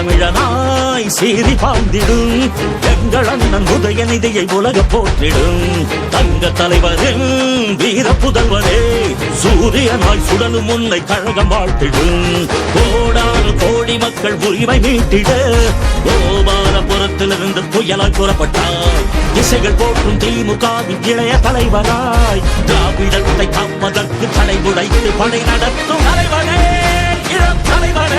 தமிழனாய் சீறி பாய்ந்திடும் எங்கள் அண்ணன் உதயநிதியை உலக போற்றிடும். தங்க தலைவரில் வீர புதல்வரே சூரியனாய் சுடலும் உன்னை கழகம் வாழ்த்திடும். கோடானு கோடி மக்கள் உரிமை மீட்டிட கோபாலபுரத்திலிருந்து புயலால் புறப்பட்டார் திசைகள் போற்றும் திமுகவின் இளைய தலைவராய் திராவிடத்தை காப்பதற்கு தடை உடைத்து படை நடத்தும் தலைவரே இளம் தலைவனே.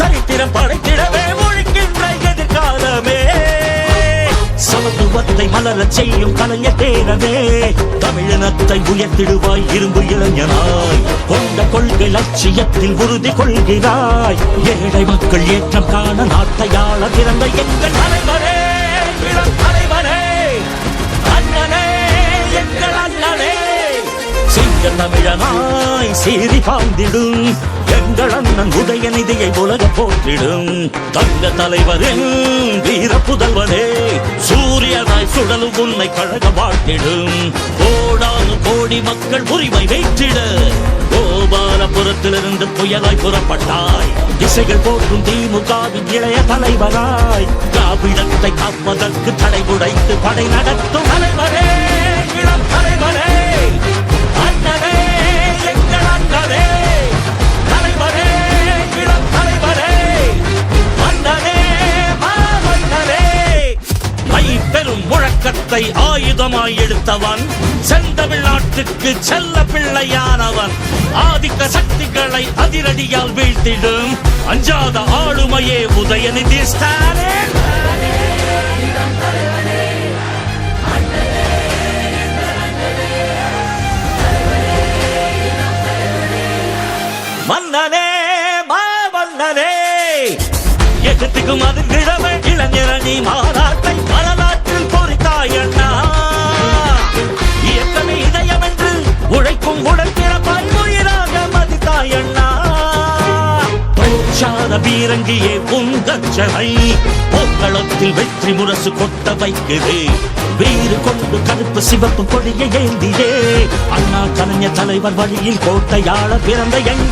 சரித்திரம் படைத்திடவே ஒழிக்கின்ற எதிர்காலமே. சமத்துவத்தை மலர செய்யும் கலைஞர் தேரவே தமிழினத்தை உயர்த்திடுவாய் இரும்பு இளைஞனாய். கொண்ட கொள்கை லட்சியத்தில் உறுதி கொள்கிறாய். ஏழை மக்கள் ஏற்றம் காண நாட்டையாள திறந்த எங்கள் தலைவரே தலைவரே அண்ணனே எங்கள் அண்ணனே. சிங்க தமிழனாய் சீறி பாய்ந்திடும் எங்கள் அண்ணன் உதயநிதியை உலக போற்றிடும். தங்க தலைவரின் வீர புதல்வனே சூரியனாய் சுடலும் உன்னை கழக வாழ்த்திடும். கோடானு கோடி மக்கள் உரிமை வைத்திட கோபாலபுரத்திலிருந்து புயலாய் புறப்பட்டாய். திசைகள் போற்றும் திமுகவின் இளைய தலைவராய் திராவிடத்தை காப்பதற்கு தடை உடைத்து படை நடத்தும் தலைவரே இளம் தலைவரே முழக்கத்தை ஆயுதமாய் எடுத்தவன். செந்தமிழ்நாட்டுக்கு செல்ல பிள்ளையானவன். ஆதிக்க சக்திகளை அதிரடியால் வீழ்த்திடும். அஞ்சாத ஆளுமையே உதயநிதி ஸ்டாலின். மன்னனே மாமன்னனே எகத்துக்கும் அது கிழமை பீரங்கியே உங்கச்சனை போக்களத்தில் வெற்றி முரசு கொட்ட வைக்குது. வீறு கொண்டு கருப்பு சிவப்பு கொடியை ஏந்தியே. அண்ணா கலைஞர் தலைவர் வழியில் கோட்டையாள பிறந்த எங்கள்